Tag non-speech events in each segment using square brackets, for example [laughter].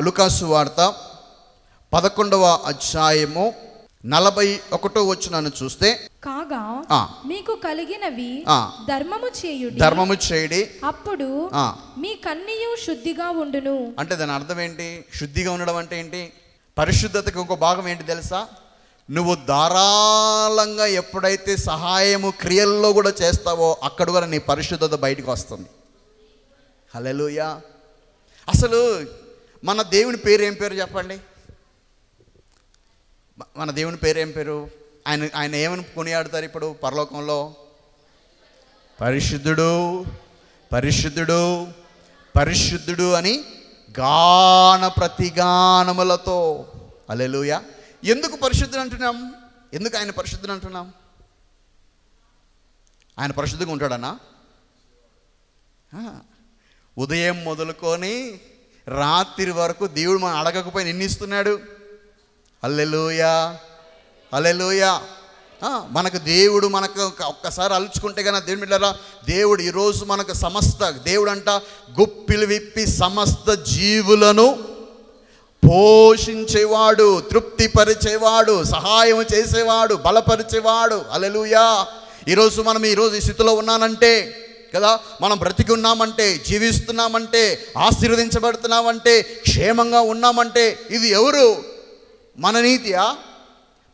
లుకాసు వార్త పదకొండవ అధ్యాయము నలభై ఒకటో వచ్చినాను చూస్తే కాగా. మీకు కలిగినవి. ధర్మము చేయుడి. ధర్మము చేయడి. అప్పుడు. మీ కన్నీయు శుద్ధిగా ఉండును. అంటే దాని అర్థం ఏంటి? శుద్ధిగా ఉండడం అంటే ఏంటి? పరిశుద్ధతకి ఇంకో భాగం ఏంటి తెలుసా? నువ్వు ధారాళంగా ఎప్పుడైతే సహాయము క్రియల్లో కూడా చేస్తావో అక్కడ కూడా నీ పరిశుద్ధత బయటకు వస్తుంది. హల్లెలూయా. అసలు మన దేవుని పేరు ఏం పేరు చెప్పండి? మన దేవుని పేరు ఏం పేరు? ఆయన ఆయన ఏమని కొనియాడతారు ఇప్పుడు పరలోకంలో? పరిశుద్ధుడు పరిశుద్ధుడు పరిశుద్ధుడు అని గాన ప్రతిగానములతో. అలెలుయ ఎందుకు పరిశుద్ధుడు అంటున్నాం? ఎందుకు ఆయన పరిశుద్ధుడు అంటున్నాం? ఆయన పరిశుద్ధిగా ఉంటాడన్నా? ఉదయం మొదలుకొని రాత్రి వరకు దేవుడు మనం అడగకపోయినా ఎన్ని ఇస్తున్నాడు? అల్లెలోయా అల్లెలుయా మనకు దేవుడు మనకు ఒక- ఒక్కసారి అలుచుకుంటే కానీ దేవుని బిడ్డలారా దేవుడు ఈరోజు మనకు సమస్త దేవుడు అంట గుప్పిలు విప్పి సమస్త జీవులను పోషించేవాడు తృప్తిపరిచేవాడు సహాయం చేసేవాడు బలపరిచేవాడు. అలెలుయా ఈరోజు మనం ఈరోజు ఈ స్థితిలో ఉన్నానంటే కదా? మనం బ్రతికి ఉన్నామంటే జీవిస్తున్నామంటే ఆశీర్వదించబడుతున్నామంటే క్షేమంగా ఉన్నామంటే ఇది ఎవరు? మన నీతియా?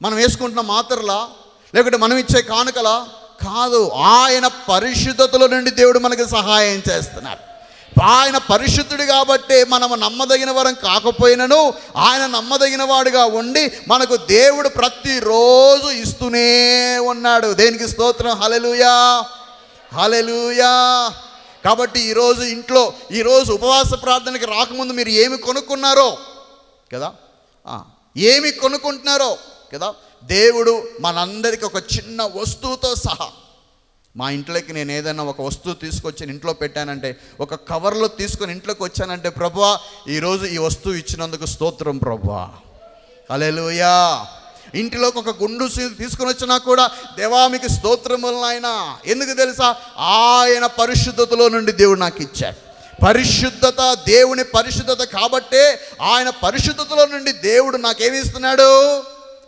మనం వేసుకుంటున్న మాత్రలా? లేకుంటే మనం ఇచ్చే కానుకలా? కాదు ఆయన పరిశుద్ధతలో నుండి దేవుడు మనకి సహాయం చేస్తున్నారు. ఆయన పరిశుద్ధుడు కాబట్టి మనం నమ్మదగిన వరం కాకపోయినను ఆయన నమ్మదగిన వాడుగా ఉండి మనకు దేవుడు ప్రతిరోజు ఇస్తూనే ఉన్నాడు. దేనికి స్తోత్రం? హలలుయా హలెలుయా కాబట్టి ఈరోజు ఇంట్లో ఈరోజు ఉపవాస ప్రార్థనకి రాకముందు మీరు ఏమి కొనుక్కున్నారో కదా? ఏమి కొనుక్కుంటున్నారో కదా? దేవుడు మనందరికి ఒక చిన్న వస్తువుతో సహా మా ఇంట్లోకి నేను ఏదైనా ఒక వస్తువు తీసుకొచ్చి ఇంట్లో పెట్టానంటే ఒక కవర్లో తీసుకొని ఇంట్లోకి వచ్చానంటే ప్రభువా ఈరోజు ఈ వస్తువు ఇచ్చినందుకు స్తోత్రం ప్రభువా. అలెలుయా ఇంటిలోకి ఒక గుండు తీసుకుని తీసుకొని వచ్చినా కూడా దేవామికి స్తోత్రములను ఆయన ఎందుకు తెలుసా? ఆయన పరిశుద్ధతలో నుండి దేవుడు నాకు ఇచ్చాడు. పరిశుద్ధత దేవుని పరిశుద్ధత కాబట్టే ఆయన పరిశుద్ధతలో నుండి దేవుడు నాకేమి ఇస్తున్నాడు?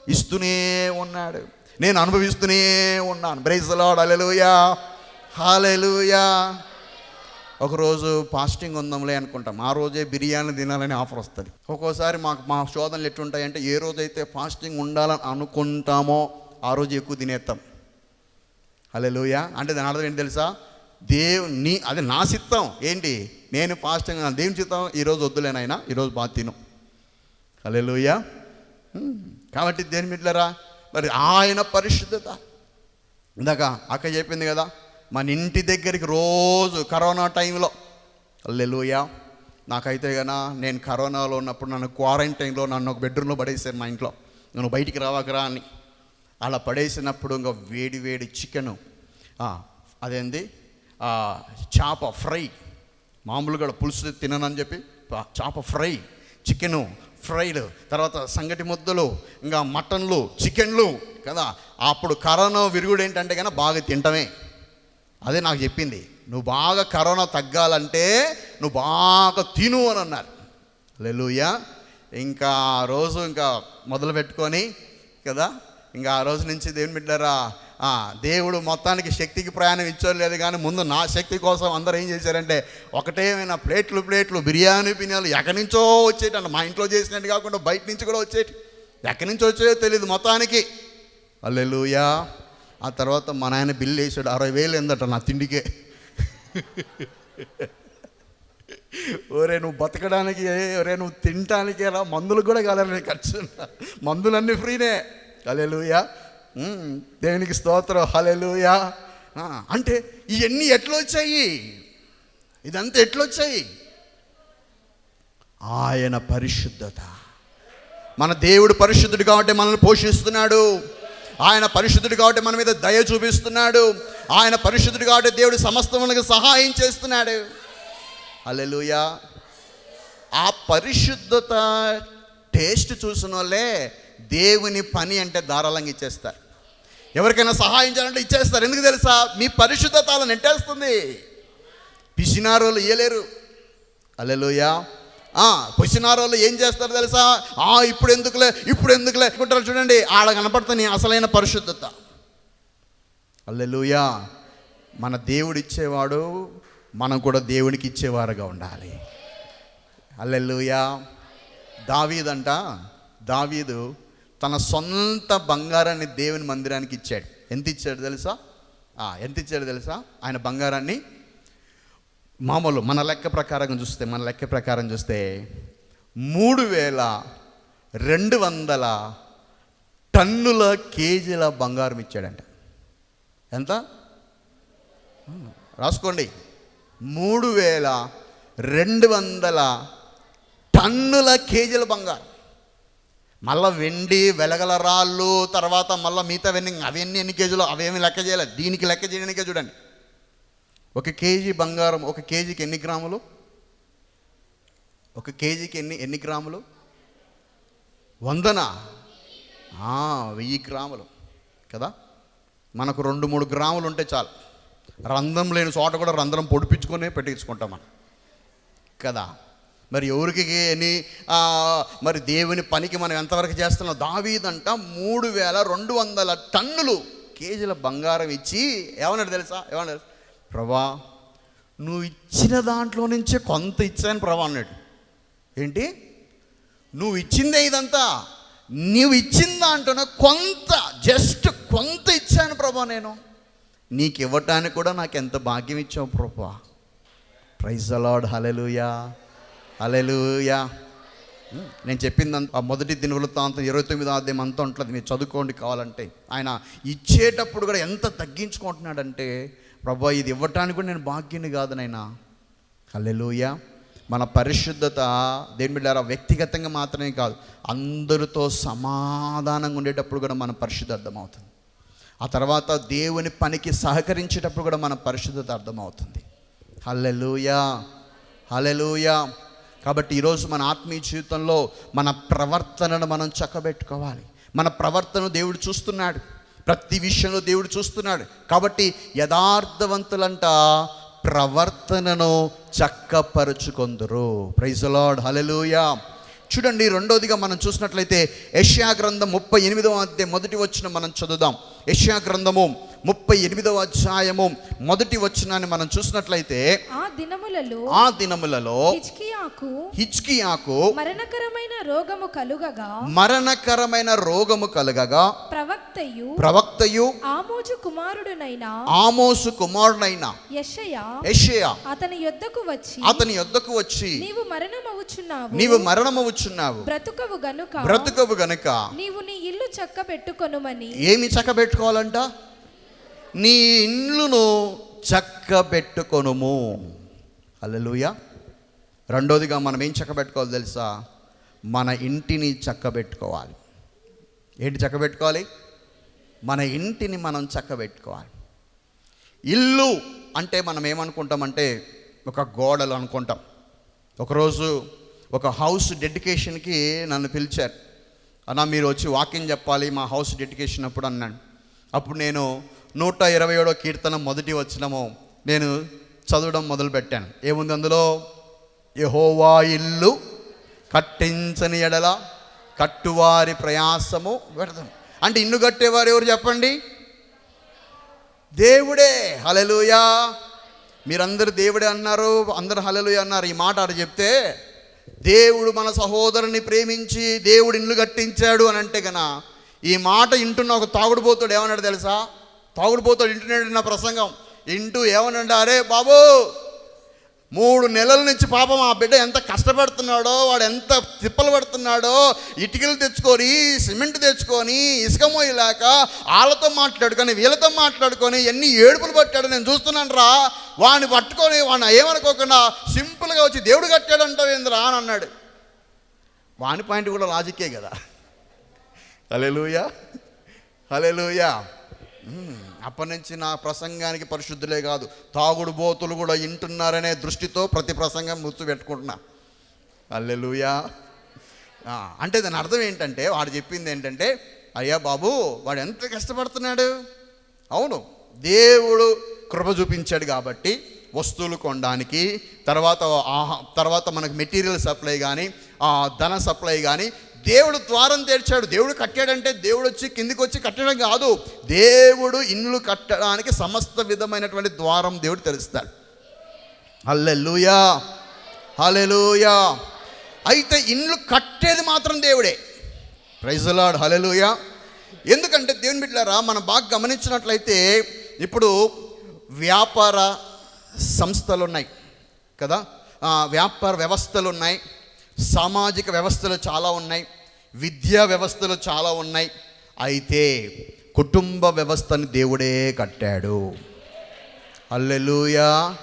ఇస్తూనే ఉన్నాడు. నేను అనుభవిస్తూనే ఉన్నాను. బ్రైజ్లాడ్ అలెలుయా హాలెలుయా ఒకరోజు ఫాస్టింగ్ ఉందాంలే అనుకుంటాం. ఆ రోజే బిర్యానీ తినాలని ఆఫర్ వస్తుంది. ఒక్కోసారి మాకు మా శోధనలు ఎట్లుంటాయంటే ఏ రోజైతే ఫాస్టింగ్ ఉండాలని అనుకుంటామో ఆ రోజు ఎక్కువ తినేస్తాం హలోయ అంటే దాని అర్థం ఏంటి తెలుసా? దేవు నీ అది నా చిత్తం. ఏంటి? నేను ఫాస్టింగ్ దేవుని చిత్తం ఈరోజు వద్దులేనైనా ఈరోజు బాగా తిను. లూయ కాబట్టి దేని మిట్లరా? మరి ఆయన పరిశుద్ధత. ఇందాక అక్క చెప్పింది కదా మన ఇంటి దగ్గరికి రోజు కరోనా టైంలో. అల్లెలుయా. నాకైతే గనా నేను కరోనాలో ఉన్నప్పుడు నన్ను క్వారంటైన్లో నన్ను ఒక బెడ్రూమ్లో పడేసారు మా ఇంట్లో. నువ్వు బయటికి రావకరా అని. అలా పడేసినప్పుడు ఇంకా వేడి వేడి చికెను. అదేంది? చేప ఫ్రై. మామూలుగా పులుసు తిననని చెప్పి చేప ఫ్రై చికెను ఫ్రైడ్ తర్వాత సంగటి ముద్దలు ఇంకా మటన్లు చికెన్లు కదా? అప్పుడు కరోనా విరుగుడు ఏంటంటే కన్నా బాగా తింటమే. అదే నాకు చెప్పింది నువ్వు బాగా కరోనా తగ్గాలంటే నువ్వు బాగా తిను అని అన్నారు. లెలుయా ఇంకా ఆ రోజు ఇంకా మొదలు పెట్టుకొని కదా ఇంకా ఆ రోజు నుంచి దేవుని బిడ్డారా దేవుడు మొత్తానికి శక్తికి ప్రయాణం ఇచ్చోలేదు కానీ ముందు నా శక్తి కోసం అందరూ ఏం చేశారంటే ఒకటేమైనా ప్లేట్లు ప్లేట్లు బిర్యానీ పినియాలు ఎక్కడి నుంచో వచ్చేటి మా ఇంట్లో చేసినట్టు కాకుండా బయట నుంచి కూడా వచ్చేటి. ఎక్కడి నుంచి వచ్చాయో తెలియదు మొత్తానికి. అల్లెలుయా ఆ తర్వాత మా నాయన బిల్లు వేసాడు అరవై వేలు ఏందట నా తిండికే. ఒరే నువ్వు బతకడానికి ఒరే నువ్వు తినటానికి ఎలా మందులు కూడా కాలేదు ఖర్చు మందులన్నీ ఫ్రీనే. హలెలుయా దేవునికి స్తోత్రం. హలెలుయా అంటే ఇవన్నీ ఎట్లొచ్చాయి? ఇదంతా ఎట్లొచ్చాయి? ఆయన పరిశుద్ధత. మన దేవుడు పరిశుద్ధుడు కాబట్టి మనల్ని పోషిస్తున్నాడు. ఆయన పరిశుద్ధుడు కాబట్టి మన మీద దయ చూపిస్తున్నాడు. ఆయన పరిశుద్ధుడు కాబట్టి దేవుడు సమస్తములకు సహాయం చేస్తున్నాడు. అల్లెలుయా ఆ పరిశుద్ధత టేస్ట్ చూసిన వాళ్ళే దేవుని పని అంటే ధారాళంగా ఇచ్చేస్తారు. ఎవరికైనా సహాయం చేయాలంటే ఇచ్చేస్తారు. ఎందుకు తెలుసా? మీ పరిశుద్ధత అలా నెట్టేస్తుంది. పిసినారోలు ఇయ్యలేరు. అల్లెలుయా ఆ, పొసినారోళ్ళు ఏం చేస్తారు తెలుసా? ఆ ఇప్పుడు ఎందుకులే ఇప్పుడు ఎందుకులే అనుకుంటారు చూడండి. ఆడ కనపడుతుంది అసలైన పరిశుద్ధత. అల్లెలుయా. మన దేవుడు ఇచ్చేవాడు మనం కూడా దేవునికి ఇచ్చేవారుగా ఉండాలి. అల్లెలుయా. దావీదంట దావీదు తన సొంత బంగారాన్ని దేవుని మందిరానికి ఇచ్చాడు. ఎంత ఇచ్చాడు తెలుసా? ఆ, ఎంత ఇచ్చాడు తెలుసా? ఆయన బంగారాన్ని మామూలు మన లెక్క ప్రకారం చూస్తే మన లెక్క ప్రకారం చూస్తే మూడు వేల రెండు వందల టన్నుల కేజీల బంగారం ఇచ్చాడంట. ఎంత? రాసుకోండి. మూడు వేల రెండు వందల టన్నుల కేజీల బంగారం. మళ్ళీ వెండి వెలగల రాళ్ళు తర్వాత మళ్ళీ మిగతా అవన్నీ ఎన్ని కేజీలు? అవేమి లెక్క చేయలేదు. దీనికి లెక్క చేయడానికే చూడండి. ఒక కేజీ బంగారం ఒక కేజీకి ఎన్ని గ్రాములు? ఒక కేజీకి ఎన్ని ఎన్ని గ్రాములు? వందన? వెయ్యి గ్రాములు. కదా? మనకు రెండు మూడు గ్రాములు ఉంటే చాలు. రంధ్రం లేని చోట కూడా రంధ్రం పొడిపించుకొని పెట్టించుకుంటాం మనం. కదా? మరి ఎవరికి ఎన్ని మరి దేవుని పనికి మనం ఎంతవరకు చేస్తున్నాం? దావీదంట మూడు వేల రెండు వందల టన్నులు కేజీల బంగారం ఇచ్చి ఏమన్నాడు తెలుసా? ఏమన్నాడు? ప్రభా నువ్వు ఇచ్చిన దాంట్లో నుంచే కొంత ఇచ్చాను ప్రభా అన్నాడు. ఏంటి? నువ్వు ఇచ్చిందే ఇదంతా. నువ్వు ఇచ్చిన దాంట్లోనే కొంత జస్ట్ కొంత ఇచ్చాను ప్రభా నేను. నీకు ఇవ్వటానికి కూడా నాకు ఎంత భాగ్యం ఇచ్చావు ప్రభా. ప్రైజ్ అలాడ్ హలెలుయా హలెలుయా నేను చెప్పింది ఆ మొదటి దిన వృత్తాంతం ఇరవై తొమ్మిదో అధ్యాయం అంతా ఉంటుంది మీరు చదువుకోండి కావాలంటే. ఆయన ఇచ్చేటప్పుడు కూడా ఎంత తగ్గించుకుంటున్నాడంటే ప్రభా ఇది ఇవ్వటానికి కూడా నేను భాగ్యుని కాదు నైనా హల్లెలూయ. మన పరిశుద్ధత దేని బిడ్డారా వ్యక్తిగతంగా మాత్రమే కాదు అందరితో సమాధానంగా ఉండేటప్పుడు కూడా మన పరిశుద్ధ అర్థమవుతుంది. ఆ తర్వాత దేవుని పనికి సహకరించేటప్పుడు కూడా మన పరిశుద్ధత అర్థమవుతుంది. హల్లెలూయా. హల్లెలూయా. కాబట్టి ఈరోజు మన ఆత్మీయ జీవితంలో మన ప్రవర్తనను మనం చక్కబెట్టుకోవాలి. మన ప్రవర్తన దేవుడు చూస్తున్నాడు. ప్రతి విషయంలో దేవుడు చూస్తున్నాడు. కాబట్టి యథార్థవంతులంట ప్రవర్తనను చక్కపరుచుకొందరు. ప్రైజలాడ్ లార్డ్ చూడండి రెండోదిగా మనం చూసినట్లయితే యష్యా గ్రంథం ముప్పై ఎనిమిదవ అధ్యాయం మొదటి వచ్చిన మనం చదువుదాం. యష్యా గ్రంథము ముప్పై ఎనిమిదవ అధ్యాయము మొదటి వచ్చినాన్ని మనం చూసినట్లయితే ఆ దినములలో ఆ దినములలో హిజ్కియాకు హిచ్కియాకు మరణకరమైన రోగము కలుగగా మరణకరమైన రోగము కలగగా ప్రవక్తయు ప్రవక్తయు ఆమోజు కుమారుడునైన ఆమోసు కుమారుడైన యెషయా యెషయా అతని యొద్దకు వచ్చి అతని యొద్దకు వచ్చి నీవు మరణమవుచున్నావు. నీవు మరణమవుచున్నావు. బ్రతుకవు గనుక బ్రతుకవు గనుక నీవు నీ ఇల్లు చక్క పెట్టుకొనుమని ఏమి చక్కబెట్టుకోవాలంట? నీ ఇండ్లును చక్కబెట్టుకొనుము. అల్లెలుయ రెండోదిగా మనం ఏం చక్కబెట్టుకోవాలి తెలుసా? మన ఇంటిని చక్కబెట్టుకోవాలి. ఏంటి చక్కబెట్టుకోవాలి? మన ఇంటిని మనం చక్కబెట్టుకోవాలి. ఇల్లు అంటే మనం ఏమనుకుంటామంటే ఒక గోడలు అనుకుంటాం. ఒకరోజు ఒక హౌస్ డెడికేషన్కి నన్ను పిలిచారు. అన్న మీరు వచ్చి వాకింగ్ చెప్పాలి మా హౌస్ డెడికేషన్ అప్పుడు అన్నాను అప్పుడు నేను నూట ఇరవై ఏడో కీర్తన మొదటి వచ్చినము నేను చదవడం మొదలుపెట్టాను. ఏముంది అందులో? యహోవా ఇల్లు కట్టించని ఎడల కట్టువారి ప్రయాసము పెడతాం అంటే ఇల్లు కట్టేవారు ఎవరు చెప్పండి? దేవుడే. హలలుయా మీరందరూ దేవుడే అన్నారు అందరు హలలుయ అన్నారు. ఈ మాట అటు చెప్తే దేవుడు మన సహోదరుని ప్రేమించి దేవుడు ఇల్లు కట్టించాడు అని అంటే గన ఈ మాట ఇంటున్న ఒక తాగుడుపోతాడు ఏమన్నాడు తెలుసా? తాగుడుపోతాడు ఇంటున్నాడు నా ప్రసంగం. ఇంటూ ఏమన్నాడు అరే బాబు మూడు నెలల నుంచి పాపం ఆ బిడ్డ ఎంత కష్టపడుతున్నాడో వాడు ఎంత తిప్పలు పడుతున్నాడో ఇటుకలు తెచ్చుకొని సిమెంట్ తెచ్చుకొని ఇసుక మోయలేక వాళ్ళతో మాట్లాడుకొని వీళ్ళతో మాట్లాడుకొని ఎన్ని ఏడుపులు పట్టాడు నేను చూస్తున్నాను రా. వాడిని పట్టుకొని వాడిని ఏమనుకోకుండా సింపుల్గా వచ్చి దేవుడు కట్టాడంటావు ఏందిరా అని అన్నాడు. వాని పాయింట్ కూడా లాజిక్కే కదా. హలెలుయా హలెలుయా మ్మ్. అప్పటి నుంచి నా ప్రసంగానికి పరిశుద్ధులే కాదు తాగుడు బోతులు కూడా వింటున్నారనే దృష్టితో ప్రతి ప్రసంగం గుర్తు పెట్టుకుంటున్నా. అల్లెలుయా. అంటే దాని అర్థం ఏంటంటే వాడు చెప్పింది ఏంటంటే అయ్యా బాబు వాడు ఎంత కష్టపడుతున్నాడు? అవును దేవుడు కృప చూపించాడు కాబట్టి వస్తువులు కొనడానికి తర్వాత ఆహా తర్వాత మనకు మెటీరియల్ సప్లై కానీ ధన సప్లై కానీ దేవుడు ద్వారం తెరిచాడు. దేవుడు కట్టాడంటే దేవుడు వచ్చి కిందికి వచ్చి కట్టడం కాదు. దేవుడు ఇండ్లు కట్టడానికి సమస్త విధమైనటువంటి ద్వారం దేవుడు తెరుస్తాడు. హల్లెలూయా. హల్లెలూయా. అయితే ఇండ్లు కట్టేది మాత్రం దేవుడే. ప్రైజలాడ్ హల్లెలూయా. ఎందుకంటే దేవుని బిడ్డలారా మనం బాగా గమనించినట్లయితే ఇప్పుడు వ్యాపార సంస్థలు ఉన్నాయి కదా వ్యాపార వ్యవస్థలు ఉన్నాయి సామాజిక వ్యవస్థలు చాలా ఉన్నాయి విద్యా వ్యవస్థలు చాలా ఉన్నాయి. అయితే కుటుంబ వ్యవస్థని దేవుడే కట్టాడు. అల్లెలుయా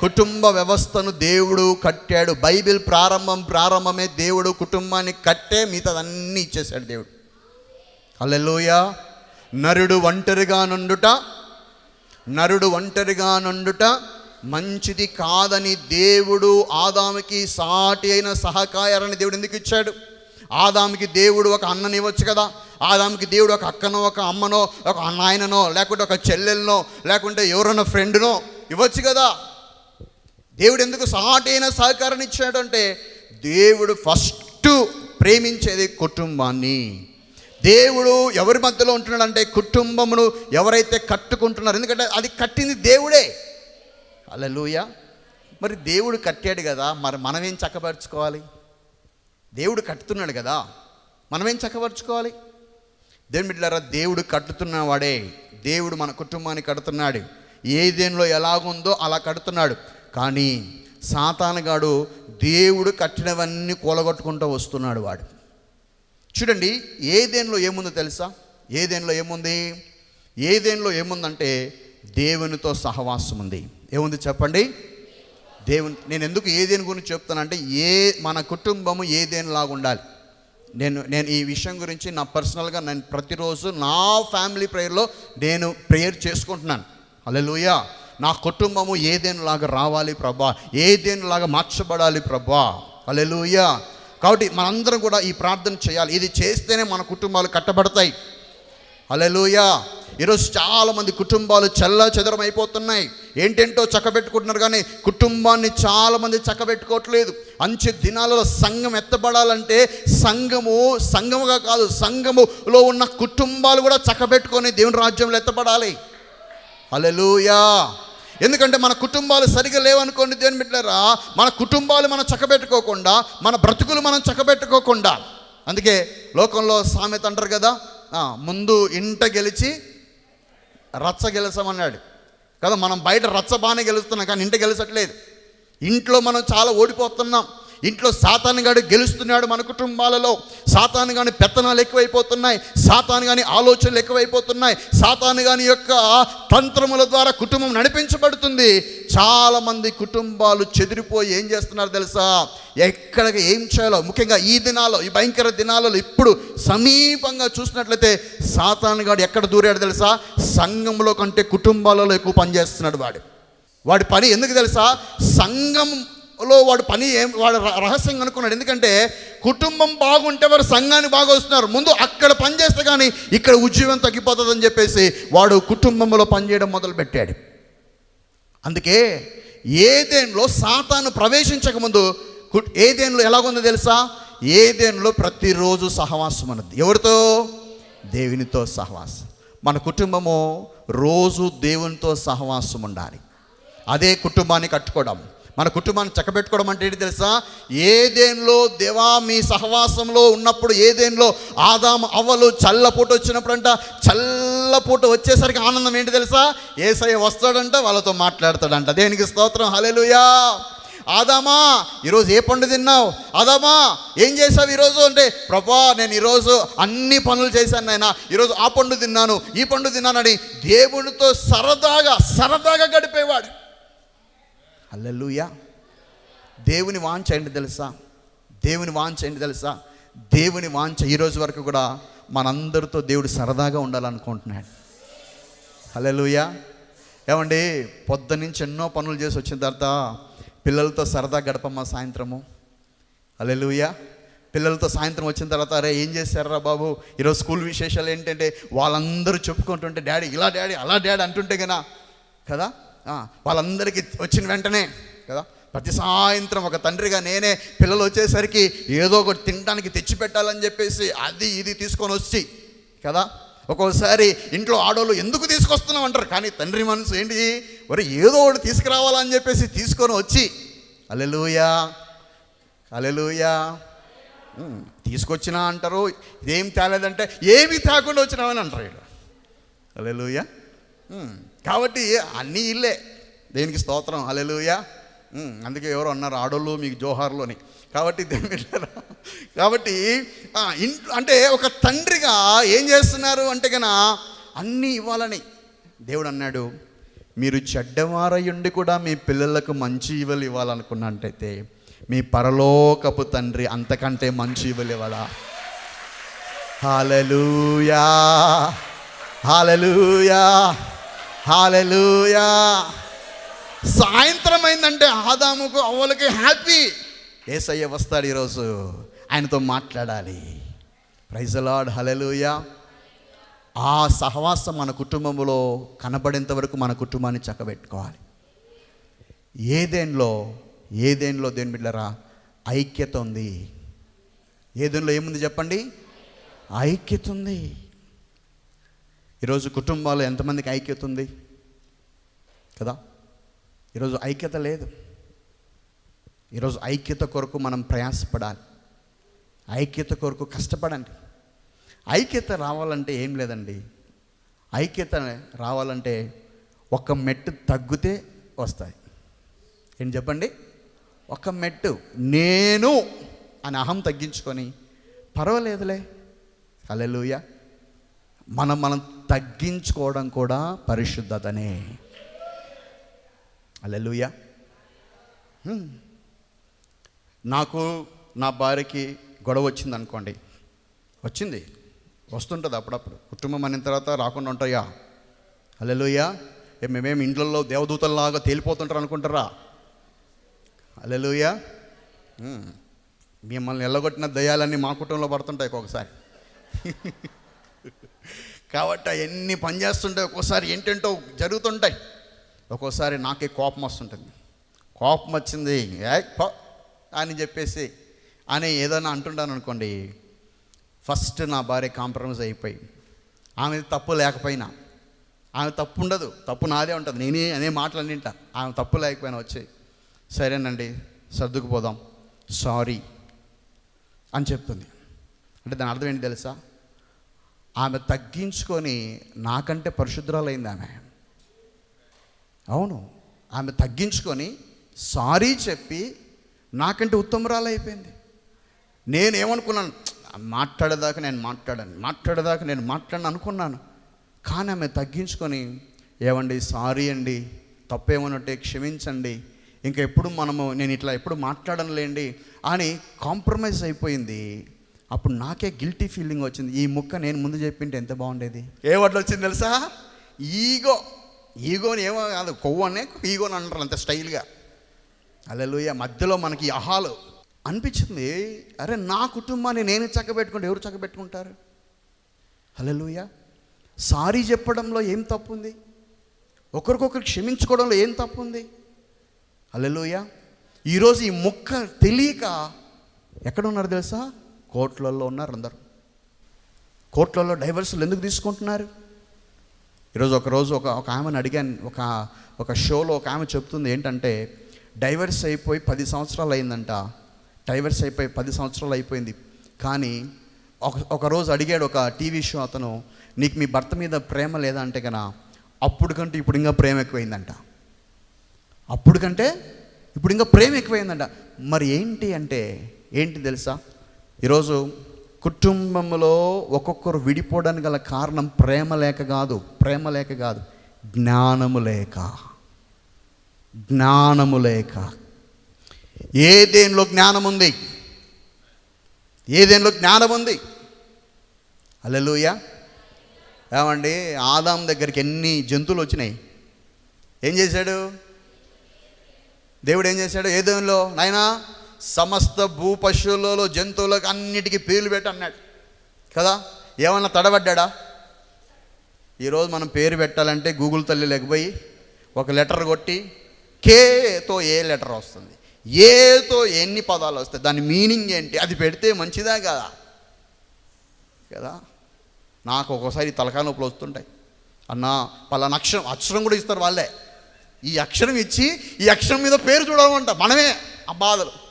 కుటుంబ వ్యవస్థను దేవుడు కట్టాడు. బైబిల్ ప్రారంభం ప్రారంభమే దేవుడు కుటుంబాన్ని కట్టే మిగతాదన్నీ ఇచ్చేశాడు దేవుడు. అల్లెలుయా నరుడు ఒంటరిగా నుండుట నరుడు ఒంటరిగా నుండుట మంచిది కాదని దేవుడు ఆదాముకి సాటి అయిన సహకారాన్ని దేవుడు ఎందుకు ఇచ్చాడు? ఆదాముకి దేవుడు ఒక అన్నని ఇవ్వచ్చు కదా? ఆదాముకి దేవుడు ఒక అక్కనో ఒక అమ్మనో ఒక నాయననో లేకుంటే ఒక చెల్లెలనో లేకుంటే ఎవరన్నా ఫ్రెండ్నో ఇవ్వచ్చు కదా? దేవుడు ఎందుకు సాటి అయిన సహకారాన్ని ఇచ్చాడు అంటే దేవుడు ఫస్ట్ ప్రేమించేది కుటుంబాన్ని. దేవుడు ఎవరి మధ్యలో ఉంటున్నాడంటే కుటుంబమును ఎవరైతే కట్టుకుంటున్నారు? ఎందుకంటే అది కట్టింది దేవుడే. అలలుయ. మరి దేవుడు కట్టాడు కదా మరి మనం ఏం చక్కపరుచుకోవాలి? దేవుడు కట్టుతున్నాడు కదా మనమేం చక్కపరుచుకోవాలి? దేవుని బిడ్డలారా దేవుడు కట్టుతున్నవాడే దేవుడు మన కుటుంబాన్ని కడుతున్నాడు. ఏ దేనిలో ఎలాగుందో అలా కడుతున్నాడు. కానీ సాతానగాడు దేవుడు కట్టినవన్నీ కూలగొట్టుకుంటూ వస్తున్నాడు వాడు. చూడండి ఏ దేనిలో ఏముందో తెలుసా? ఏ దేనిలో ఏముంది? ఏ దేనిలో ఏముందంటే దేవునితో సహవాసం ఉంది. ఏముంది చెప్పండి? దేవుని నేను ఎందుకు ఏ దేని గురించి చెప్తానంటే ఏ మన కుటుంబము ఏ దేనిలాగా ఉండాలి. నేను నేను ఈ విషయం గురించి నా పర్సనల్గా నేను ప్రతిరోజు నా ఫ్యామిలీ ప్రేయర్లో నేను ప్రేయర్ చేసుకుంటున్నాను. అలెలుయా నా కుటుంబము ఏదేనిలాగా రావాలి ప్రభా? ఏదేనిలాగా మార్చబడాలి ప్రభా? అలెలుయా కాబట్టి మనందరం కూడా ఈ ప్రార్థన చేయాలి. ఇది చేస్తేనే మన కుటుంబాలు కట్టబడతాయి. అలెలుయా ఈరోజు చాలామంది కుటుంబాలు చల్ల చెదరం అయిపోతున్నాయి. ఏంటేంటో చక్కబెట్టుకుంటున్నారు కానీ కుటుంబాన్ని చాలామంది చక్కబెట్టుకోవట్లేదు. అంచె దినాలలో సంఘం ఎత్తబడాలంటే సంఘము సంఘముగా కాదు సంఘములో ఉన్న కుటుంబాలు కూడా చక్కబెట్టుకొని దేవుని రాజ్యంలో ఎత్తబడాలి. అలెలుయా ఎందుకంటే మన కుటుంబాలు సరిగా లేవనుకోండి దేని బిడ్డరా మన కుటుంబాలు మనం చక్కబెట్టుకోకుండా మన బ్రతుకులు మనం చక్కబెట్టుకోకుండా. అందుకే లోకంలో సామెత అంటారు కదా ముందు ఇంట గెలిచి రచ్చ గెలసమన్నాడు కదా మనం బయట రచ్చ బాగానే గెలుస్తున్నాం కానీ ఇంట గెలిచట్లేదు. ఇంట్లో మనం చాలా ఓడిపోతున్నాం. ఇంట్లో సాతాను గాడు గెలుస్తున్నాడు మన కుటుంబాలలో. సాతాను గాని పెత్తనాలు ఎక్కువైపోతున్నాయి. సాతాను గాని ఆలోచనలు ఎక్కువైపోతున్నాయి. సాతాను గాని యొక్క తంత్రముల ద్వారా కుటుంబం నడిపించబడుతుంది. చాలామంది కుటుంబాలు చెదిరిపోయి ఏం చేస్తున్నారు తెలుసా? ఎక్కడికి ఏం చేయాలో? ముఖ్యంగా ఈ దినాల్లో ఈ భయంకర దినాలలో ఇప్పుడు సమీపంగా చూసినట్లయితే సాతాను గాడు ఎక్కడ దూరాడు తెలుసా? సంఘంలో కంటే కుటుంబాలలో ఎక్కువ పనిచేస్తున్నాడు వాడు. వాడి పని ఎందుకు తెలుసా? సంఘం లో వాడు పని ఏం వాడు ర- అనుకున్నాడు. ఎందుకంటే కుటుంబం బాగుంటే వారు సంఘాన్ని బాగా వస్తున్నారు. ముందు అక్కడ పని చేస్తే కానీ ఇక్కడ ఉద్యోగం తగ్గిపోతుందని చెప్పేసి వాడు కుటుంబంలో పనిచేయడం మొదలుపెట్టాడు. అందుకే ఏదేన్లో సాతాను ప్రవేశించకముందు కు- ఏదేన్లో ఎలాగుందో తెలుసా? ఏదేన్లో ప్రతిరోజు సహవాసం అన్నది. ఎవరితో? దేవునితో సహవాసం. మన కుటుంబము రోజు దేవునితో సహవాసం ఉండాలి. అదే కుటుంబాన్ని కట్టుకోవడం. మన కుటుంబాన్ని చక్కబెట్టుకోవడం అంటే ఏంటి తెలుసా? ఏదేన్లో దేవా మీ సహవాసంలో ఉన్నప్పుడు ఏదేన్లో ఆదాం అవ్వలు చల్లపూట వచ్చినప్పుడంట చల్లపూట వచ్చేసరికి ఆనందం ఏంటి తెలుసా? ఏసయ్య వస్తాడంట వాళ్ళతో మాట్లాడతాడంట. దేనికి స్తోత్రం? హలెలుయా ఆదామా ఈరోజు ఏ పండు తిన్నావు? ఆదామా ఏం చేసావు ఈరోజు? అంటే ప్రభా నేను ఈరోజు అన్ని పనులు చేశాను నాయన. ఈరోజు ఆ పండు తిన్నాను ఈ పండు తిన్నానని దేవునితో సరదాగా సరదాగా గడిపేవాడు. హల్లెలూయా. దేవుని వాంఛ ఏంటి తెలుసా? దేవుని వాంఛ ఏంటి తెలుసా? దేవుని వాంఛ ఈరోజు వరకు కూడా మనందరితో దేవుడు సరదాగా ఉండాలనుకుంటున్నాడు. హల్లెలూయా. ఏమండి పొద్దు నుంచి ఎన్నో పనులు చేసి వచ్చిన తర్వాత పిల్లలతో సరదా గడపమ్మా సాయంత్రము. హల్లెలూయా. పిల్లలతో సాయంత్రం వచ్చిన తర్వాత అరే ఏం చేశారా బాబు? ఈరోజు స్కూల్ విశేషాలు ఏంటంటే? వాళ్ళందరూ చెప్పుకుంటుంటే డాడీ ఇలా డాడీ అలా డాడీ అంటుంటే కదా కదా? వాళ్ళందరికీ వచ్చిన వెంటనే కదా ప్రతి సాయంత్రం ఒక తండ్రిగా నేనే పిల్లలు వచ్చేసరికి ఏదో ఒకటి తినడానికి తెచ్చిపెట్టాలని చెప్పేసి అది ఇది తీసుకొని వచ్చి కదా ఒక్కోసారి ఇంట్లో ఆడోళ్ళు ఎందుకు తీసుకొస్తున్నాం అంటారు. కానీ తండ్రి మనసు ఏంటి? మరి ఏదో ఒకటి తీసుకురావాలని చెప్పేసి తీసుకొని వచ్చి అలెలుయా అలెలుయా తీసుకొచ్చినా అంటారు. ఇదేం తేలేదంటే ఏమి తేకుండా వచ్చినామని అంటారు వీళ్ళు. అలెలుయా కాబట్టి అన్నీ ఇల్లే. దేనికి స్తోత్రం? అలెలుయ అందుకే ఎవరు అన్నారు ఆడోళ్ళు మీకు జోహార్లు అని కాబట్టి దేని కాబట్టి ఇంట్లో అంటే ఒక తండ్రిగా ఏం చేస్తున్నారు అంటే కన అన్నీ ఇవ్వాలని. దేవుడు అన్నాడు మీరు చెడ్డవారయుండి కూడా మీ పిల్లలకు మంచి ఇవ్వలు ఇవ్వాలనుకున్నట్టయితే మీ పరలోకపు తండ్రి అంతకంటే మంచి ఇవ్వలు ఇవ్వాలా? Hallelujah hallelujah hallelujah. సాయంత్రం అయిందంటే ఆదాముకు అవ్వలకి హ్యాపీ. ఏసయ్య వస్తాడు ఈరోజు. ఆయనతో మాట్లాడాలి. Praise lord hallelujah. ఆ సహవాసం మన కుటుంబంలో కనబడేంత వరకు మన కుటుంబాన్ని చక్కబెట్టుకోవాలి. ఏదేన్లో ఏదేన్లో దేని బిడ్డరా ఐక్యత ఉంది. ఏదేన్లో ఏముంది చెప్పండి? ఐక్యత ఉంది. ఈరోజు కుటుంబాలు ఎంతమందికి ఐక్యత ఉంది కదా? ఈరోజు ఐక్యత లేదు. ఈరోజు ఐక్యత కొరకు మనం ప్రయాసపడాలి. ఐక్యత కొరకు కష్టపడండి. ఐక్యత రావాలంటే ఏం లేదండి. ఐక్యత రావాలంటే ఒక మెట్టు తగ్గితే వస్తాయి. ఏం చెప్పండి? ఒక మెట్టు నేను అని అహం తగ్గించుకొని పర్వాలేదులే. అలెలుయ మనం మనం తగ్గించుకోవడం కూడా పరిశుద్ధతనే. అల్లెలుయ నాకు నా భార్యకి గొడవ వచ్చింది అనుకోండి వచ్చింది. వస్తుంటుంది అప్పుడప్పుడు. కుటుంబం అనిన తర్వాత రాకుండా ఉంటాయా? అల్లెలుయ మేమేమి ఇండ్లలో దేవదూతల్లాగా తేలిపోతుంటారు అనుకుంటారా? అల్లెలుయ మిమ్మల్ని ఎల్లగొట్టిన దయ్యాలన్నీ మా కుటుంబంలో పడుతుంటాయి ఒక్కొక్కసారి. కాబట్టి అవన్నీ పనిచేస్తుంటాయి ఒక్కోసారి ఏంటంటో జరుగుతుంటాయి. ఒక్కోసారి నాకే కోపం వస్తుంటుంది. కోపం వచ్చింది అని చెప్పేసి అని ఏదైనా అంటుంటాను అనుకోండి ఫస్ట్ నా భార్య కాంప్రమైజ్ అయిపోయి ఆమె తప్పు లేకపోయినా ఆమె తప్పు ఉండదు తప్పు నాదే ఉంటుంది. నేనే అనే మాటలు అన్నింటా ఆమె తప్పు లేకపోయినా వచ్చాయి సరేనండి సర్దుకుపోదాం సారీ అని చెప్తుంది. అంటే దాని అర్థం ఏంటి తెలుసా? ఆమె తగ్గించుకొని నాకంటే పరిశుద్ధరాలైంది ఆమె. అవును. ఆమె తగ్గించుకొని సారీ చెప్పి నాకంటే ఉత్తమరాలైపోయింది. నేనేమనుకున్నాను నేను ఏమనుకున్నాను మాట్లాడేదాకా నేను మాట్లాడాను మాట్లాడేదాకా నేను మాట్లాడను అనుకున్నాను. కానీ ఆమె తగ్గించుకొని ఏమండి సారీ అండి తప్పేమన్నట్టే క్షమించండి ఇంకా ఎప్పుడు మనము నేను ఇట్లా ఎప్పుడు మాట్లాడనులేండి అని కాంప్రమైజ్ అయిపోయింది. అప్పుడు నాకే గిల్టీ ఫీలింగ్ వచ్చింది. ఈ ముక్క నేను ముందు చెప్పింటే ఎంత బాగుండేది? ఏ వాటిలో వచ్చింది తెలుసా? ఈగో. ఈగోని ఏమో కాదు కొవ్వు అనే ఈగోని అంటారు అంత స్టైల్గా. అలెలుయ మధ్యలో మనకి అహాలు. అనిపించింది అరే నా కుటుంబాన్ని నేను చక్కబెట్టుకుంటే ఎవరు చక్కబెట్టుకుంటారు? హలలుయ సారీ చెప్పడంలో ఏం తప్పు ఉంది ఒకరికొకరు క్షమించుకోవడంలో ఏం తప్పు ఉంది హలలుయ ఈరోజు ఈ ముక్క తెలియక ఎక్కడ ఉన్నారు తెలుసా? కోట్లలో ఉన్నారు అందరు. కోట్లలో డైవర్సులు ఎందుకు తీసుకుంటున్నారు? ఈరోజు ఒకరోజు ఒక ఒక ఆమెను అడిగాను ఒక ఒక షోలో ఒక ఆమె చెప్తుంది ఏంటంటే డైవర్స్ అయిపోయి పది సంవత్సరాలు అయిందంట డైవర్స్ అయిపోయి పది సంవత్సరాలు అయిపోయింది. కానీ ఒక ఒకరోజు అడిగాడు ఒక టీవీ షో అతను నీకు మీ భర్త మీద ప్రేమ లేదా? అంటే కన అప్పుడు కంటే ఇప్పుడు ఇంకా ప్రేమ ఎక్కువైందంట. అప్పుడు కంటే ఇప్పుడు ఇంకా ప్రేమ ఎక్కువైందంట. మరి ఏంటి అంటే ఏంటి తెలుసా? ఈరోజు కుటుంబంలో ఒక్కొక్కరు విడిపోవడానికి గల కారణం ప్రేమ లేక కాదు ప్రేమ లేక కాదు జ్ఞానము లేక. జ్ఞానము లేక. ఏ దేనిలో జ్ఞానం ఉంది? ఏ దేనిలో జ్ఞానం ఉంది? అల్లెలుయ ఏమండి ఆదాం దగ్గరికి ఎన్ని జంతువులు వచ్చినాయి? ఏం చేశాడు? దేవుడు ఏం చేశాడు? ఏ దేవునిలో నాయనా? సమస్త భూ పశువులలో జంతువులకు అన్నిటికీ పేర్లు పెట్టి అన్నాడు. కదా? ఏమన్నా తడబడ్డా ఈరోజు మనం పేరు పెట్టాలంటే గూగుల్ తల్లి లేకపోయి ఒక లెటర్ కొట్టి కేతో ఏ లెటర్ వస్తుంది? ఏతో ఎన్ని పదాలు వస్తాయి? దాని మీనింగ్ ఏంటి? అది పెడితే మంచిదా కదా? కదా? నాకు ఒక్కోసారి తలకాయ నొప్పులు వస్తుంటాయి. అన్న పలానా అక్షరం అక్షరం కూడా ఇస్తారు వాళ్ళే. ఈ అక్షరం ఇచ్చి ఈ అక్షరం మీద పేరు చూడమంట మనమే. ఆ బాధలు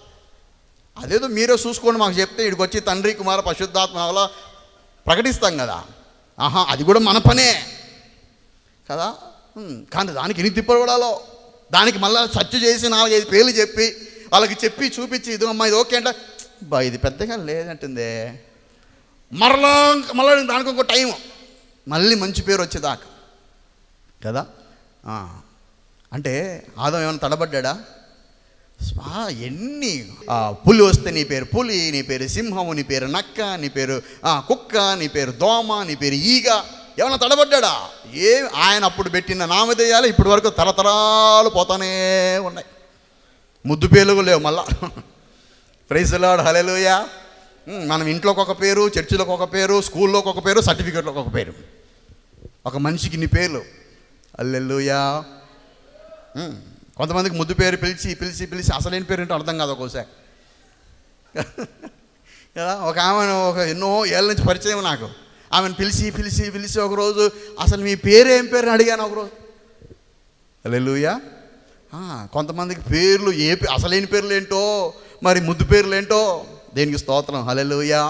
అదేదో మీరే చూసుకోండి మాకు చెప్తే ఇక్కడికి వచ్చి తండ్రి కుమార పశుద్ధాత్మ వల్ల ప్రకటిస్తాం కదా. ఆహా అది కూడా మన పనే. కదా? కానీ దానికి ఎన్ని తిప్పబడాలో దానికి మళ్ళీ సర్చ్ చేసి నాలుగైదు పేర్లు చెప్పి వాళ్ళకి చెప్పి చూపించి ఇది అమ్మా ఇది ఓకే అంటే. బా ఇది పెద్దగా లేదంటుందే. మరలా మళ్ళీ దానికి ఒక టైం మళ్ళీ మంచి పేరు వచ్చేదాకా. కదా? అంటే ఆదం ఏమైనా తడబడ్డా ఎన్ని? ఆ, పులి వస్తే నీ పేరు పులి నీ పేరు సింహము నీ పేరు నక్క నీ పేరు ఆ, కుక్క నీ పేరు దోమ నీ పేరు ఈగ. ఏమైనా తడబడ్డా ఏ ఆయన అప్పుడు పెట్టిన నామధేయాలు ఇప్పటి వరకు తరతరాలు పోతానే ఉన్నాయి. ముద్దు పేలుగు లేవు మళ్ళా. ప్రైజ్లాడు హలెలుయా మనం ఇంట్లోకి ఒక పేరు చర్చిలోకి ఒక పేరు స్కూల్లోకి ఒక పేరు సర్టిఫికెట్లోకి ఒక పేరు. ఒక మనిషికి నీ పేర్లు. అల్లెల్లుయా ఉమ్, కొంతమందికి ముద్దు పేరు పిలిచి పిలిచి పిలిచి అసలేని పేరు ఏంటో అర్థం కాదు ఒక్కోసారి. [laughs] కదా ఒక ఆమె ఒక ఎన్నో ఏళ్ళ నుంచి పరిచయం నాకు. ఆమెను పిలిచి పిలిచి పిలిచి ఒకరోజు అసలు మీ పేరు ఏం పేరు అడిగాను ఒకరోజు. అల్లెలుయా కొంతమందికి పేర్లు ఏ పే- అసలేని పేర్లు ఏంటో మరి ముద్దు పేర్లు ఏంటో దేనికి స్తోత్రం? హలెలుయా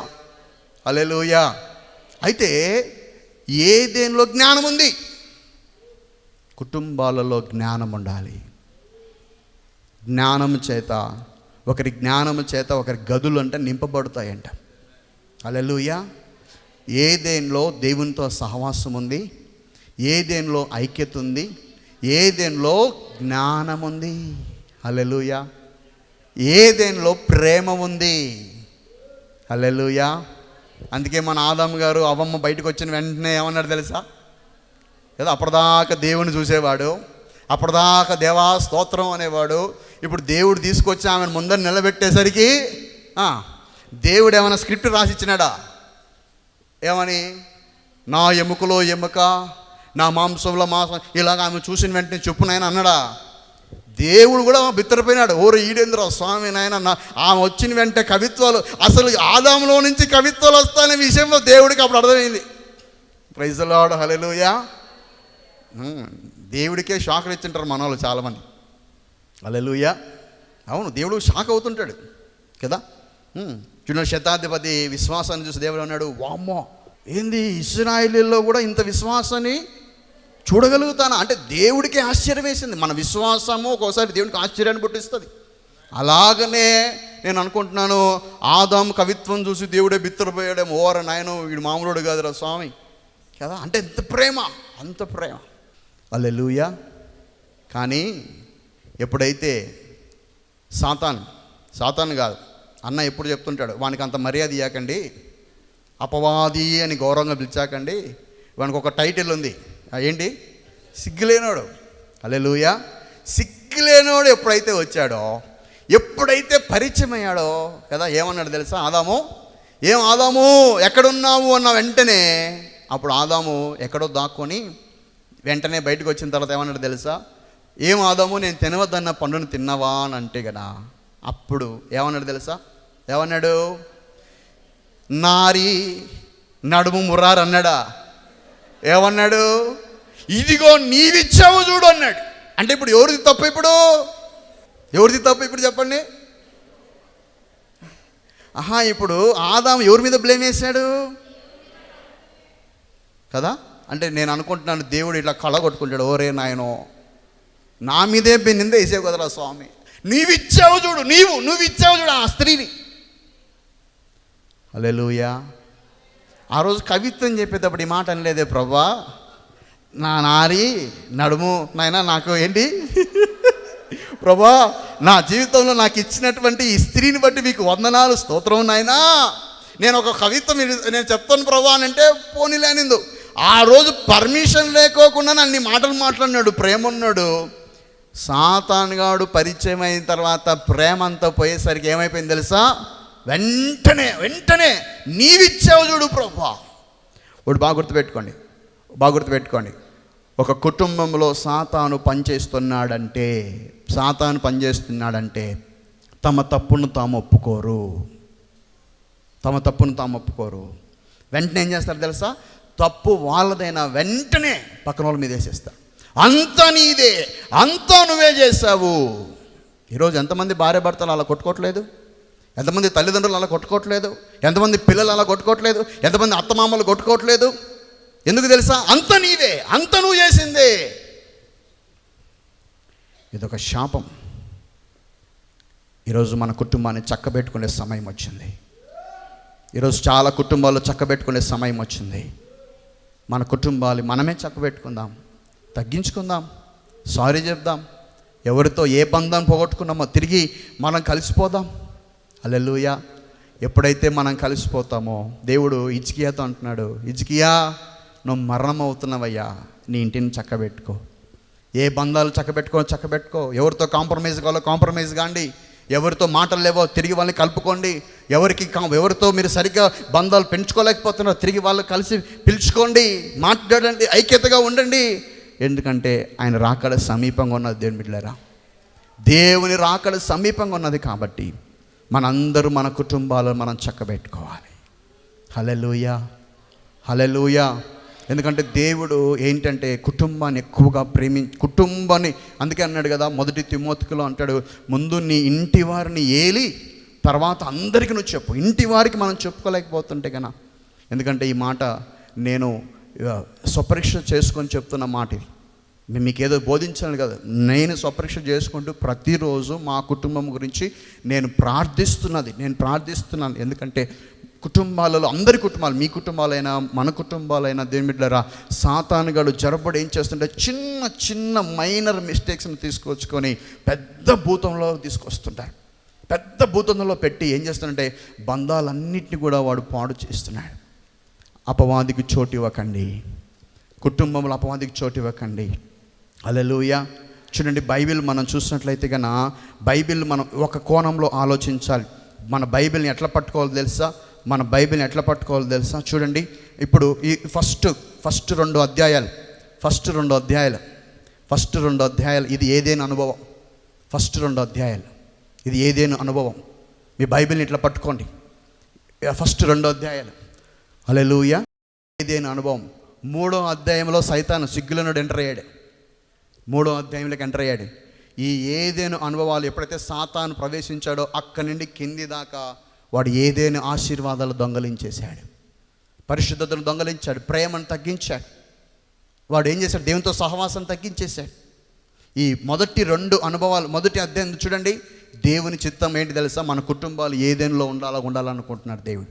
హలెలుయా అయితే ఏ దేనిలో జ్ఞానం ఉంది కుటుంబాలలో జ్ఞానం ఉండాలి జ్ఞానం చేత ఒకరి జ్ఞానము చేత ఒకరి గదులు అంటే నింపబడతాయంట. అలెలుయా ఏ దేనిలో దేవునితో సహవాసం ఉంది ఏ దేనిలో ఐక్యత ఉంది ఏ దేనిలో జ్ఞానం ఉంది అలెలుయా ఏ దేనిలో ప్రేమ ఉంది అలెలుయా అందుకే మన ఆదాం గారు అవమ్మ బయటకు వచ్చిన వెంటనే ఏమన్నాడు తెలుసా? ఏదో అప్పటిదాకా దేవుని చూసేవాడు. అప్పటిదాకా దేవా స్తోత్రం అనేవాడు. ఇప్పుడు దేవుడు తీసుకొచ్చి ఆమెను ముందర నిలబెట్టేసరికి దేవుడు ఏమైనా స్క్రిప్ట్ రాసిచ్చినాడా? ఏమని? నా ఎముకలో ఎముక నా మాంసంలో మాంసం ఇలాగ ఆమె చూసిన వెంటనే చెప్పు నాయన అన్నాడా? దేవుడు కూడా బిత్తరపోయినాడు. ఓరు ఈడేంద్ర స్వామి నాయన ఆమె వచ్చిన వెంట కవిత్వాలు అసలు ఆదాములో నుంచి కవిత్వాలు వస్తాయనే విషయంలో దేవుడికి అప్పుడు అర్థమైంది. ప్రైజ్లాడు హలెలుయా దేవుడికే షాకులు ఇచ్చింటారు మన వాళ్ళు చాలామంది. అలెలుయా అవును దేవుడు షాక్ అవుతుంటాడు కదా? చూడండి శతాధిపతి విశ్వాసాన్ని చూసి దేవుడు అన్నాడు వామ్మో ఏంది ఇస్రాయిలీల్లో కూడా ఇంత విశ్వాసాన్ని చూడగలుగుతానా? అంటే దేవుడికి ఆశ్చర్యం వేసింది. మన విశ్వాసము ఒక్కోసారి దేవుడికి ఆశ్చర్యాన్ని పుట్టిస్తుంది. అలాగనే నేను అనుకుంటున్నాను ఆదాం కవిత్వం చూసి దేవుడే బిత్తరపోయాడేమో ఓర నాయన వీడు మామూలుడు కాదురా స్వామి. కదా? అంటే ఎంత ప్రేమ అంత ప్రేమ. అల్లెలుయ. కానీ ఎప్పుడైతే సాతాన్ సాతాన్ కాదు అన్న ఎప్పుడు చెప్తుంటాడు వానికి అంత మర్యాద ఇవ్వకండి అపవాది అని గౌరవంగా పిలిచాకండి వానికి ఒక టైటిల్ ఉంది. ఏంటి? సిగ్గులేనోడు. అల్లెలుయ. సిగ్గులేనోడు ఎప్పుడైతే వచ్చాడో ఎప్పుడైతే పరిచయం అయ్యాడో కదా ఏమన్నాడు తెలుసా? ఆదాము ఏం ఆదాము ఎక్కడున్నావు అన్న వెంటనే అప్పుడు ఆదాము ఎక్కడో దాక్కొని వెంటనే బయటకు వచ్చిన తర్వాత ఏమన్నాడు తెలుసా? ఏం ఆదాము నేను తినవద్దన్న పండును తిన్నావా? అని అంటే కదా. అప్పుడు ఏమన్నాడు తెలుసా? ఏమన్నాడు? నారి నడుము మురారు అన్నాడా. ఏమన్నాడు? ఇదిగో నీవిచ్చావు చూడు అన్నాడు. అంటే ఇప్పుడు ఎవరిది తప్పు ఇప్పుడు? ఎవరిది తప్పు ఇప్పుడు చెప్పండి. ఆహా ఇప్పుడు ఆదాం ఎవరి మీద బ్లేమ్ వేశాడు? కదా? అంటే నేను అనుకుంటున్నాను దేవుడు ఇట్లా కళ కొట్టుకుంటాడు ఓరే నాయనో నా మీదే బి- నింద వేసావు కదరా స్వామి. నీవిచ్చావు చూడు నీవు నువ్వు ఇచ్చావు చూడు ఆ స్త్రీని. అలెలుయా ఆ రోజు కవిత్వం చెప్పేటప్పుడు ఈ మాట అనలేదే ప్రభా. నా నారి నడుము నాయనా నాకు ఏంటి? [laughs] ప్రభా నా జీవితంలో నాకు ఇచ్చినటువంటి ఈ స్త్రీని బట్టి మీకు వందనాలు స్తోత్రం నాయనా. నేను ఒక కవిత్వం నేను చెప్తాను ప్రభా అని అంటే పోనీలేనిందు ఆ రోజు పర్మిషన్ లేకోకుండా అన్ని మాటలు మాట్లాడినాడు ప్రేమ ఉన్నాడు సాతానుగాడు పరిచయం అయిన తర్వాత ప్రేమ అంతా పోయేసరికి ఏమైపోయింది తెలుసా? వెంటనే వెంటనే నీవిచ్చావు చూడు ప్రభా. ఒకటి బాగా గుర్తుపెట్టుకోండి బాగా గుర్తుపెట్టుకోండి. ఒక కుటుంబంలో సాతాను పనిచేస్తున్నాడంటే సాతాను పనిచేస్తున్నాడంటే తమ తప్పును తాము ఒప్పుకోరు. తమ తప్పును తాము ఒప్పుకోరు. వెంటనే ఏం చేస్తారు తెలుసా? తప్పు వాళ్ళదైనా వెంటనే పక్కన వాళ్ళ మీద వేసేస్తారు అంత నీదే అంతా నువ్వే చేసావు ఈరోజు ఎంతమంది భార్య భర్తలు అలా కొట్టుకోవట్లేదు? ఎంతమంది తల్లిదండ్రులు అలా కొట్టుకోవట్లేదు? ఎంతమంది పిల్లలు అలా కొట్టుకోవట్లేదు? ఎంతమంది అత్తమామలు కొట్టుకోవట్లేదు? ఎందుకు తెలుసా? అంత నీదే అంత నువ్వు చేసిందే. ఇదొక శాపం. ఈరోజు మన కుటుంబాన్ని చక్కబెట్టుకునే సమయం వచ్చింది. ఈరోజు చాలా కుటుంబాల్లో చక్కబెట్టుకునే సమయం వచ్చింది. మన కుటుంబాలు మనమే చక్కబెట్టుకుందాం తగ్గించుకుందాం సారీ చెప్దాం ఎవరితో ఏ బంధం పోగొట్టుకున్నామో తిరిగి మనం కలిసిపోదాం. అల్లెలుయ ఎప్పుడైతే మనం కలిసిపోతామో దేవుడు ఇజ్కియాతో అంటున్నాడు ఇజ్కియా నువ్వు మరణం అవుతున్నావయ్యా నీ ఇంటిని చక్కబెట్టుకో. ఏ బంధాలు చక్కబెట్టుకో చక్కబెట్టుకో. ఎవరితో కాంప్రమైజ్ కావాలో కాంప్రమైజ్ కాండి. ఎవరితో మాటలు లేవో తిరిగి వాళ్ళని కలుపుకోండి. ఎవరికి కా- ఎవరితో మీరు సరిగ్గా బంధాలు పెంచుకోలేకపోతున్నారో తిరిగి వాళ్ళు కలిసి పిలుచుకోండి. మాట్లాడండి ఐక్యతగా ఉండండి. ఎందుకంటే ఆయన రాకడ సమీపంగా ఉన్నది దేవుని బిడ్డలారా. దేవుని రాకడ సమీపంగా ఉన్నది కాబట్టి మనందరూ మన కుటుంబాలను మనం చక్కబెట్టుకోవాలి. హలెలూయ హలెలూయ ఎందుకంటే దేవుడు ఏంటంటే కుటుంబాన్ని ఎక్కువగా ప్రేమి కుటుంబాన్ని అందుకే అన్నాడు కదా మొదటి తిమోతికలో అంటాడు ముందు నీ ఇంటి వారిని ఏలి తర్వాత అందరికీ నువ్వు చెప్పు. ఇంటి వారికి మనం చెప్పుకోలేకపోతుంటే కన్నా ఎందుకంటే ఈ మాట నేను స్వపరీక్ష చేసుకొని చెప్తున్న మాట ఇది. నేను మీకు ఏదో బోధించాను కదా నేను స్వపరీక్ష చేసుకుంటూ ప్రతిరోజు మా కుటుంబం గురించి నేను ప్రార్థిస్తున్నది నేను ప్రార్థిస్తున్నాను. ఎందుకంటే కుటుంబాలలో అందరి కుటుంబాలు మీ కుటుంబాలైనా మన కుటుంబాలైనా దేని బిడ్డరా సాతానుగాడు జరపడు ఏం చేస్తుంటే చిన్న చిన్న మైనర్ మిస్టేక్స్ని తీసుకొచ్చుకొని పెద్ద భూతంలో తీసుకొస్తుంటారు. పెద్ద భూతంలో పెట్టి ఏం చేస్తాడంటే బంధాలన్నింటినీ కూడా వాడు పాడు చేస్తున్నాడు. అపవాదికి చోటు ఇవ్వకండి. కుటుంబంలో అపవాదికి చోటు ఇవ్వకండి. అలెలుయ చూడండి బైబిల్ మనం చూసినట్లయితే కనుక బైబిల్ మనం ఒక కోణంలో ఆలోచించాలి. మన బైబిల్ని ఎట్లా పట్టుకోవాలో తెలుసా? మన బైబిల్ని ఎట్లా పట్టుకోవాలో తెలుసా? చూడండి. ఇప్పుడు ఈ ఫస్ట్ ఫస్ట్ రెండు అధ్యాయాలు. ఫస్ట్ రెండు అధ్యాయాలు. ఫస్ట్ రెండు అధ్యాయాలు. ఇది ఏదైనా అనుభవం? ఫస్ట్ రెండు అధ్యాయాలు. ఇది ఏదైనా అనుభవం? మీ బైబిల్ని ఇట్లా పట్టుకోండి. ఫస్ట్ రెండు అధ్యాయాలు. అలెలుయ ఏదైనా అనుభవం? మూడో అధ్యాయంలో సైతాను సిగ్గులనుడు ఎంటర్ అయ్యాడు. మూడో అధ్యాయంలోకి ఎంటర్ అయ్యాడు. ఈ ఏదైనా అనుభవాలు ఎప్పుడైతే సాతాను ప్రవేశించాడో అక్కడి నుండి కింది దాకా వాడు ఏదైనా ఆశీర్వాదాలు దొంగలించేశాడు. పరిశుద్ధతను దొంగలించాడు. ప్రేమను తగ్గించాడు. వాడు ఏం చేశాడు? దేవునితో సహవాసం తగ్గించేశాడు. ఈ మొదటి రెండు అనుభవాలు మొదటి అధ్యాయం చూడండి. దేవుని చిత్తం ఏంటి తెలుసా? మన కుటుంబాలు ఏదేనులో ఉండాలా ఉండాలనుకుంటున్నాడు దేవుడు.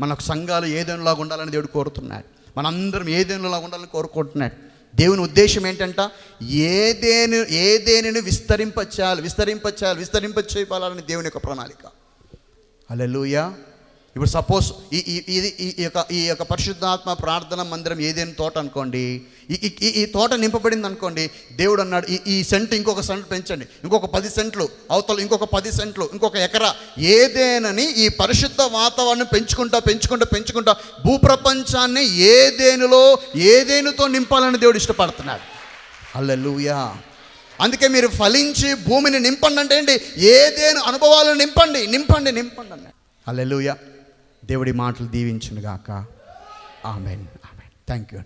మన సంఘాలు ఏదేనులాగా ఉండాలని దేవుడు కోరుతున్నాడు. మనందరం ఏదేనులాగా ఉండాలని కోరుకుంటున్నాడు. దేవుని ఉద్దేశం ఏంటంట? ఏదేను ఏదేనిని విస్తరింపచేయాలి విస్తరింపచేయాలి విస్తరింపచేయాలని దేవుని యొక్క ప్రణాళిక. అలెలుయా ఇప్పుడు సపోజ్ ఈ ఈ- ఇది ఈ ఈ యొక్క ఈ యొక్క పరిశుద్ధాత్మ ప్రార్థన మందిరం ఏదైనా తోట అనుకోండి ఈ ఈ- ఈ తోట నింపబడింది అనుకోండి దేవుడు అన్నాడు ఈ ఈ సెంట్ ఇంకొక సెంట్ పెంచండి ఇంకొక పది సెంట్లు అవతల ఇంకొక పది సెంట్లు ఇంకొక ఎకరా ఏదేనని ఈ పరిశుద్ధ వాతావరణం పెంచుకుంటా పెంచుకుంటా పెంచుకుంటా భూప్రపంచాన్ని ఏదేనులో ఏదేనుతో నింపాలని దేవుడు ఇష్టపడుతున్నాడు. హల్లెలూయా అందుకే మీరు ఫలించి భూమిని నింపండి అంటే ఏంటి? ఏదేను అనుభవాలను నింపండి. నింపండి నింపండి అన్న అల్లెలుయ దేవుడి మాటలు దీవించునుగాక. Amen amen. Thank you